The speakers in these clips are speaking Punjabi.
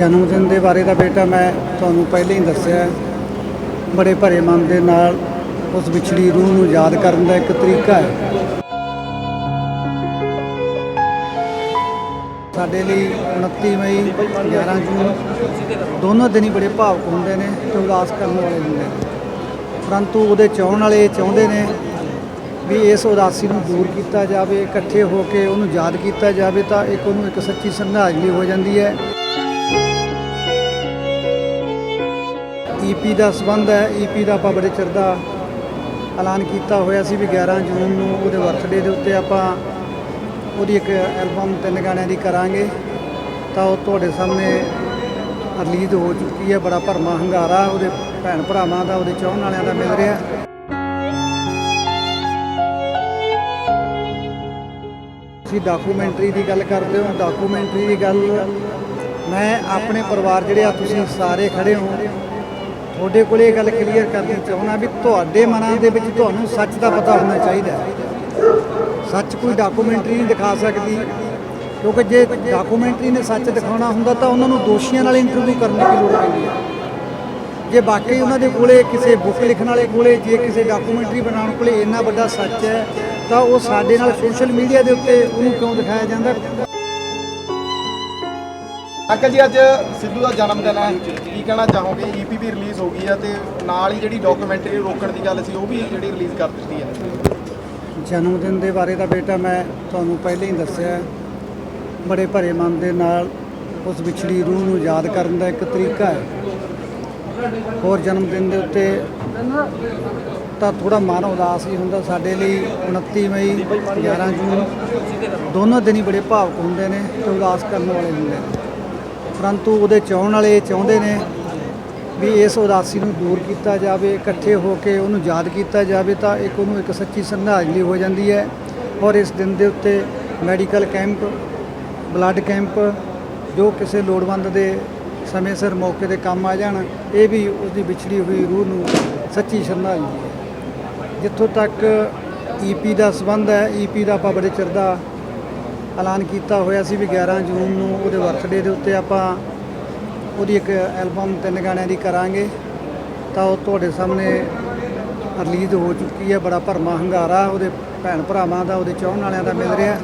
ਜਨਮ ਦਿਨ ਦੇ ਬਾਰੇ ਤਾਂ ਬੇਟਾ ਮੈਂ ਤੁਹਾਨੂੰ ਪਹਿਲਾਂ ਹੀ ਦੱਸਿਆ ਬੜੇ ਭਰੇ ਮਨ ਦੇ ਨਾਲ ਉਸ ਵਿਛੜੀ ਰੂਹ ਨੂੰ ਯਾਦ ਕਰਨ ਦਾ ਇੱਕ ਤਰੀਕਾ ਹੈ। ਸਾਡੇ ਲਈ 29 ਮਈ 11 ਜੂਨ, ਦੋਨੋਂ ਦਿਨ ਹੀ ਬੜੇ ਭਾਵੁਕ ਹੁੰਦੇ ਨੇ ਤੇ ਉਦਾਸ ਕਰਨ ਵਾਲੇ ਹੁੰਦੇ ਨੇ। ਪਰੰਤੂ ਉਹਦੇ ਚਾਹਣ ਵਾਲੇ ਇਹ ਚਾਹੁੰਦੇ ਨੇ ਵੀ ਇਸ ਉਦਾਸੀ ਨੂੰ ਦੂਰ ਕੀਤਾ ਜਾਵੇ, ਇਕੱਠੇ ਹੋ ਕੇ ਉਹਨੂੰ ਯਾਦ ਕੀਤਾ ਜਾਵੇ ਤਾਂ ਇੱਕ ਉਹਨੂੰ ਇੱਕ ਸੱਚੀ ਸ਼ਰਧਾਂਜਲੀ ਹੋ ਜਾਂਦੀ ਹੈ। ਈਪੀ ਦਾ ਸਬੰਧ ਹੈ, ਈਪੀ ਦਾ ਆਪਾਂ ਬੜੇ ਚਿਰ ਦਾ ਐਲਾਨ ਕੀਤਾ ਹੋਇਆ ਸੀ ਵੀ 11 ਜੂਨ ਨੂੰ ਉਹਦੇ ਬਰਥਡੇ ਦੇ ਉੱਤੇ ਆਪਾਂ ਉਹਦੀ ਇੱਕ ਐਲਬਮ ਤਿੰਨ ਗਾਣਿਆਂ ਦੀ ਕਰਾਂਗੇ। ਤਾਂ ਉਹ ਤੁਹਾਡੇ ਸਾਹਮਣੇ ਰਿਲੀਜ਼ ਹੋ ਚੁੱਕੀ ਹੈ, ਬੜਾ ਭਰਮਾ ਹੰਗਾਰਾ ਉਹਦੇ ਭੈਣ ਭਰਾਵਾਂ ਦਾ, ਉਹਦੇ ਚਾਹਣ ਵਾਲਿਆਂ ਦਾ ਮਿਲ ਰਿਹਾ। ਤੁਸੀਂ ਡਾਕੂਮੈਂਟਰੀ ਦੀ ਗੱਲ ਕਰਦੇ ਹੋ ਡਾਕੂਮੈਂਟਰੀ ਦੀ ਗੱਲ ਮੈਂ ਆਪਣੇ ਪਰਿਵਾਰ ਜਿਹੜੇ ਆ ਤੁਸੀਂ ਸਾਰੇ ਖੜੇ ਹੋ ਤੁਹਾਡੇ ਕੋਲੇ ਇਹ ਗੱਲ ਕਲੀਅਰ ਕਰਨੀ ਚਾਹੁੰਦਾ ਵੀ ਤੁਹਾਡੇ ਮਨਾਂ ਦੇ ਵਿੱਚ ਤੁਹਾਨੂੰ ਸੱਚ ਦਾ ਪਤਾ ਹੋਣਾ ਚਾਹੀਦਾ ਸੱਚ ਕੋਈ ਡਾਕੂਮੈਂਟਰੀ ਨਹੀਂ ਦਿਖਾ ਸਕਦੀ। ਕਿਉਂਕਿ ਜੇ ਡਾਕੂਮੈਂਟਰੀ ਨੇ ਸੱਚ ਦਿਖਾਉਣਾ ਹੁੰਦਾ ਤਾਂ ਉਹਨਾਂ ਨੂੰ ਦੋਸ਼ੀਆਂ ਨਾਲ ਇੰਟਰਵਿਊ ਕਰਨ ਦੀ ਲੋੜ ਪੈਂਦੀ ਹੈ। ਜੇ ਬਾਕੀ ਉਹਨਾਂ ਦੇ ਕੋਲੇ ਕਿਸੇ ਬੁੱਕ ਲਿਖਣ ਵਾਲੇ ਕੋਲੇ, ਜੇ ਕਿਸੇ ਡਾਕੂਮੈਂਟਰੀ ਬਣਾਉਣ ਕੋਲੇ ਇੰਨਾ ਵੱਡਾ ਸੱਚ ਹੈ, ਤਾਂ ਉਹ ਸਾਡੇ ਨਾਲ ਸੋਸ਼ਲ ਮੀਡੀਆ ਦੇ ਉੱਤੇ ਉਹਨੂੰ ਕਿਉਂ ਦਿਖਾਇਆ ਜਾਂਦਾ? ਅੰਕਲ ਜੀ, ਅੱਜ ਸਿੱਧੂ ਦਾ ਜਨਮ ਦਿਨ ਹੈ। ਕੀ ਕਹਿਣਾ ਚਾਹੋਗੇ? ਈਪੀ ਵੀ ਰਿਲੀਜ਼ ਹੋ ਗਈ ਹੈ ਤੇ ਨਾਲ ਹੀ ਜਿਹੜੀ ਡਾਕੂਮੈਂਟਰੀ ਰੋਕਣ ਦੀ ਗੱਲ ਸੀ, ਉਹ ਵੀ ਜਿਹੜੀ ਰਿਲੀਜ਼ ਕਰ ਦਿੱਤੀ ਹੈ। ਜਨਮ ਦਿਨ ਦੇ ਬਾਰੇ ਤਾਂ ਬੇਟਾ ਮੈਂ ਤੁਹਾਨੂੰ ਪਹਿਲਾਂ ਹੀ ਦੱਸਿਆ ਬੜੇ ਭਰੇ ਮਨ ਦੇ ਨਾਲ ਉਸ ਵਿਛੜੀ ਰੂਹ ਨੂੰ ਯਾਦ ਕਰਨ ਦਾ ਇੱਕ ਤਰੀਕਾ ਹੈ। ਹੋਰ ਜਨਮ ਦਿਨ ਦੇ ਉੱਤੇ ਤਾਂ ਥੋੜਾ ਮਨ ਉਦਾਸ ਹੀ ਹੁੰਦਾ। ਸਾਡੇ ਲਈ 29 ਮਈ 11 ਜੂਨ ਦੋਨੋਂ ਦਿਨ ਹੀ ਬੜੇ ਭਾਵੁਕ ਹੁੰਦੇ ਨੇ ਤੇ ਉਦਾਸ ਕਰਨ ਵਾਲੇ ਹੁੰਦੇ ਨੇ। ਪਰੰਤੂ ਉਹਦੇ ਚਾਹਣ ਵਾਲੇ ਇਹ ਚਾਹੁੰਦੇ ਨੇ ਵੀ ਇਸ ਉਦਾਸੀ ਨੂੰ ਦੂਰ ਕੀਤਾ ਜਾਵੇ, ਇਕੱਠੇ ਹੋ ਕੇ ਉਹਨੂੰ ਯਾਦ ਕੀਤਾ ਜਾਵੇ ਤਾਂ ਇੱਕ ਉਹਨੂੰ ਇੱਕ ਸੱਚੀ ਸ਼ਰਧਾਂਜਲੀ ਹੋ ਜਾਂਦੀ ਹੈ ਔਰ ਇਸ ਦਿਨ ਦੇ ਉੱਤੇ ਮੈਡੀਕਲ ਕੈਂਪ, ਬਲੱਡ ਕੈਂਪ ਜੋ ਕਿਸੇ ਲੋੜਵੰਦ ਦੇ ਸਮੇਂ ਸਿਰ ਮੌਕੇ ਤੇ ਕੰਮ ਆ ਜਾਣ, ਇਹ ਵੀ ਉਸ ਦੀ ਵਿਛੜੀ ਹੋਈ ਰੂਹ ਨੂੰ ਸੱਚੀ ਸ਼ਰਧਾਂਜਲੀ ਹੈ। ਜਿੱਥੋਂ ਤੱਕ ਈਪੀ ਦਾ ਸਬੰਧ ਹੈ ਈਪੀ ਦਾ ਆਪਾਂ ਬੜੇ ਚਿਰ ਦਾ ਐਲਾਨ ਕੀਤਾ ਹੋਇਆ ਸੀ ਵੀ 11 ਜੂਨ ਨੂੰ ਉਹਦੇ ਬਰਥਡੇ ਦੇ ਉੱਤੇ ਆਪਾਂ ਉਹਦੀ ਇੱਕ ਐਲਬਮ ਤਿੰਨ ਗਾਣਿਆਂ ਦੀ ਕਰਾਂਗੇ। ਤਾਂ ਉਹ ਤੁਹਾਡੇ ਸਾਹਮਣੇ ਰਿਲੀਜ਼ ਹੋ ਚੁੱਕੀ ਹੈ। ਬੜਾ ਭਰਮਾ ਹੰਗਾਰਾ ਉਹਦੇ ਭੈਣ ਭਰਾਵਾਂ ਦਾ, ਉਹਦੇ ਚਾਹਣ ਵਾਲਿਆਂ ਦਾ ਮਿਲ ਰਿਹਾ।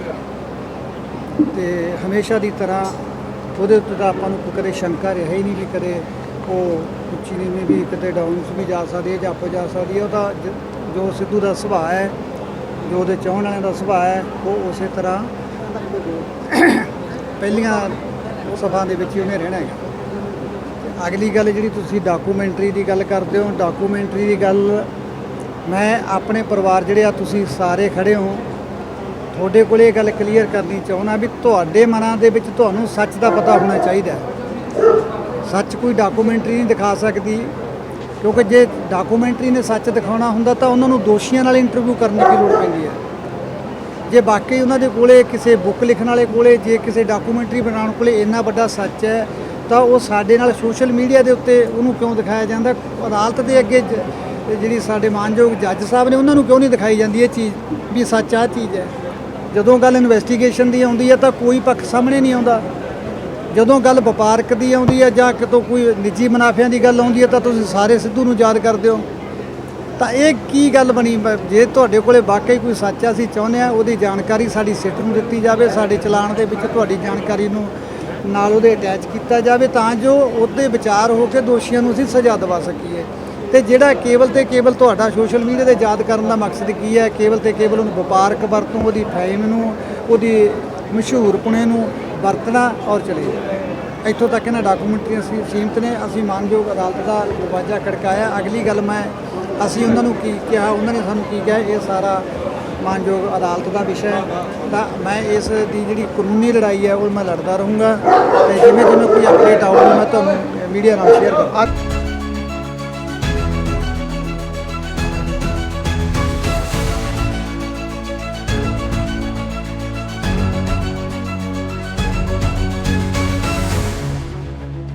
ਤੇ ਹਮੇਸ਼ਾ ਦੀ ਤਰ੍ਹਾਂ ਉਹਦੇ ਉੱਤੇ ਤਾਂ ਆਪਾਂ ਨੂੰ ਕਦੇ ਸ਼ੰਕਾ ਰਿਹਾ ਹੀ ਨਹੀਂ ਵੀ ਕਦੇ ਉਹ ਉੱਚੀ ਨੀਵੀਂ ਵੀ ਕਿਤੇ ਡਾਊਨਸ ਵੀ ਜਾ ਸਕਦੀ ਹੈ ਜਾਂ ਉੱਪਰ ਜਾ ਸਕਦੀ ਹੈ। ਉਹ ਤਾਂ ਜ- ਜੋ ਸਿੱਧੂ ਦਾ ਸੁਭਾਅ ਹੈ, ਜੋ ਉਹਦੇ ਚਾਹਣ ਵਾਲਿਆਂ ਦਾ ਸੁਭਾਅ ਹੈ, ਉਹ ਉਸੇ ਤਰ੍ਹਾਂ ਪਹਿਲੀਆਂ ਸਭਾ ਦੇ ਵਿੱਚ ਹੀ ਉਹਨੇ ਰਹਿਣਾ ਹੈ ਅਗਲੀ ਗੱਲ ਜਿਹੜੀ ਤੁਸੀਂ ਡਾਕੂਮੈਂਟਰੀ ਦੀ ਗੱਲ ਕਰਦੇ ਹੋ ਡਾਕੂਮੈਂਟਰੀ ਦੀ ਗੱਲ ਮੈਂ ਆਪਣੇ ਪਰਿਵਾਰ ਜਿਹੜੇ ਆ ਤੁਸੀਂ ਸਾਰੇ ਖੜੇ ਹੋ, ਤੁਹਾਡੇ ਕੋਲ ਇਹ ਗੱਲ ਕਲੀਅਰ ਕਰਨੀ ਚਾਹੁੰਦਾ ਵੀ ਤੁਹਾਡੇ ਮਨਾਂ ਦੇ ਵਿੱਚ ਤੁਹਾਨੂੰ ਸੱਚ ਦਾ ਪਤਾ ਹੋਣਾ ਚਾਹੀਦਾ ਸੱਚ ਕੋਈ ਡਾਕੂਮੈਂਟਰੀ ਨਹੀਂ ਦਿਖਾ ਸਕਦੀ, ਕਿਉਂਕਿ ਜੇ ਡਾਕੂਮੈਂਟਰੀ ਨੇ ਸੱਚ ਦਿਖਾਉਣਾ ਹੁੰਦਾ ਤਾਂ ਉਹਨਾਂ ਨੂੰ ਦੋਸ਼ੀਆਂ ਨਾਲ ਇੰਟਰਵਿਊ ਕਰਨ ਦੀ ਲੋੜ ਪੈਂਦੀ ਹੈ। ਜੇ ਬਾਕੀ ਉਹਨਾਂ ਦੇ ਕੋਲੇ ਕਿਸੇ ਬੁੱਕ ਲਿਖਣ ਵਾਲੇ ਕੋਲੇ, ਜੇ ਕਿਸੇ ਡਾਕੂਮੈਂਟਰੀ ਬਣਾਉਣ ਕੋਲੇ ਇੰਨਾ ਵੱਡਾ ਸੱਚ ਹੈ, ਤਾਂ ਉਹ ਸਾਡੇ ਨਾਲ ਸੋਸ਼ਲ ਮੀਡੀਆ ਦੇ ਉੱਤੇ ਉਹਨੂੰ ਕਿਉਂ ਦਿਖਾਇਆ ਜਾਂਦਾ? ਅਦਾਲਤ ਦੇ ਅੱਗੇ ਜਿਹੜੀ ਸਾਡੇ ਮਾਨਯੋਗ ਜੱਜ ਸਾਹਿਬ ਨੇ ਉਹਨਾਂ ਨੂੰ ਕਿਉਂ ਨਹੀਂ ਦਿਖਾਈ ਜਾਂਦੀ ਇਹ ਚੀਜ਼ ਵੀ ਸੱਚ ਆ ਚੀਜ਼ ਹੈ? ਜਦੋਂ ਗੱਲ ਇਨਵੈਸਟੀਗੇਸ਼ਨ ਦੀ ਆਉਂਦੀ ਹੈ ਤਾਂ ਕੋਈ ਪੱਖ ਸਾਹਮਣੇ ਨਹੀਂ ਆਉਂਦਾ। ਜਦੋਂ ਗੱਲ ਵਪਾਰਕ ਦੀ ਆਉਂਦੀ ਹੈ ਜਾਂ ਕਿਤੋਂ ਕੋਈ ਨਿੱਜੀ ਮੁਨਾਫਿਆਂ ਦੀ ਗੱਲ ਆਉਂਦੀ ਹੈ ਤਾਂ ਤੁਸੀਂ ਸਾਰੇ ਸਿੱਧੂ ਨੂੰ ਯਾਦ ਕਰਦੇ ਹੋ। ਤਾਂ ਇਹ ਕੀ ਗੱਲ ਬਣੀ? ਜੇ ਤੁਹਾਡੇ ਕੋਲੇ ਵਾਕਈ ਕੋਈ ਸੱਚ ਆ, ਅਸੀਂ ਚਾਹੁੰਦੇ ਆ ਉਹਦੀ ਜਾਣਕਾਰੀ ਸਾਡੀ ਸਿੱਟ ਨੂੰ ਦਿੱਤੀ ਜਾਵੇ, ਸਾਡੇ ਚਲਾਨ ਦੇ ਵਿੱਚ ਤੁਹਾਡੀ ਜਾਣਕਾਰੀ ਨੂੰ ਨਾਲ ਉਹਦੇ ਅਟੈਚ ਕੀਤਾ ਜਾਵੇ, ਤਾਂ ਜੋ ਉਹਦੇ ਵਿਚਾਰ ਹੋ ਕੇ ਦੋਸ਼ੀਆਂ ਨੂੰ ਅਸੀਂ ਸਜ਼ਾ ਦਿਵਾ ਸਕੀਏ। ਤੇ ਜਿਹੜਾ ਕੇਵਲ ਤੇ ਕੇਵਲ ਤੁਹਾਡਾ ਸੋਸ਼ਲ ਮੀਡੀਆ ਤੇ ਯਾਦ ਕਰਨ ਦਾ ਮਕਸਦ ਕੀ ਹੈ? ਕੇਵਲ ਤੇ ਕੇਵਲ ਉਹਨੂੰ ਵਪਾਰਕ ਵਰਤੋਂ, ਉਹਦੀ ਫੇਮ ਨੂੰ, ਉਹਦੀ ਮਸ਼ਹੂਰ ਪੁਣੇ ਨੂੰ ਵਰਤਣਾ ਔਰ ਚਲੇ ਜਾਣਾ। ਇੱਥੋਂ ਤੱਕ ਇਹਨਾਂ ਡਾਕੂਮੈਂਟਰੀਆਂ ਸੀ ਸੀਮਤ ਨੇ। ਅਸੀਂ ਮਾਨਯੋਗ ਅਦਾਲਤ ਦਾ ਦਰਵਾਜ਼ਾ ਖੜਕਾਇਆ। ਅਗਲੀ ਗੱਲ ਮੈਂ ਅਸੀਂ ਉਹਨਾਂ ਨੂੰ ਕੀ ਕਿਹਾ, ਉਹਨਾਂ ਨੇ ਸਾਨੂੰ ਕੀ ਕਿਹਾ, ਇਹ ਸਾਰਾ ਮਾਨਯੋਗ ਅਦਾਲਤ ਦਾ ਵਿਸ਼ਾ ਹੈ। ਤਾਂ ਮੈਂ ਇਸ ਦੀ ਜਿਹੜੀ ਕਾਨੂੰਨੀ ਲੜਾਈ ਹੈ, ਉਹ ਮੈਂ ਲੜਦਾ ਰਹੂੰਗਾ ਤੇ ਜਿਵੇਂ ਜਿਵੇਂ ਕੋਈ ਅਪਡੇਟ ਆਊਗੀ, ਮੈਂ ਤੁਹਾਨੂੰ ਮੀਡੀਆ ਨਾਲ ਸ਼ੇਅਰ ਕਰਾਂਗਾ।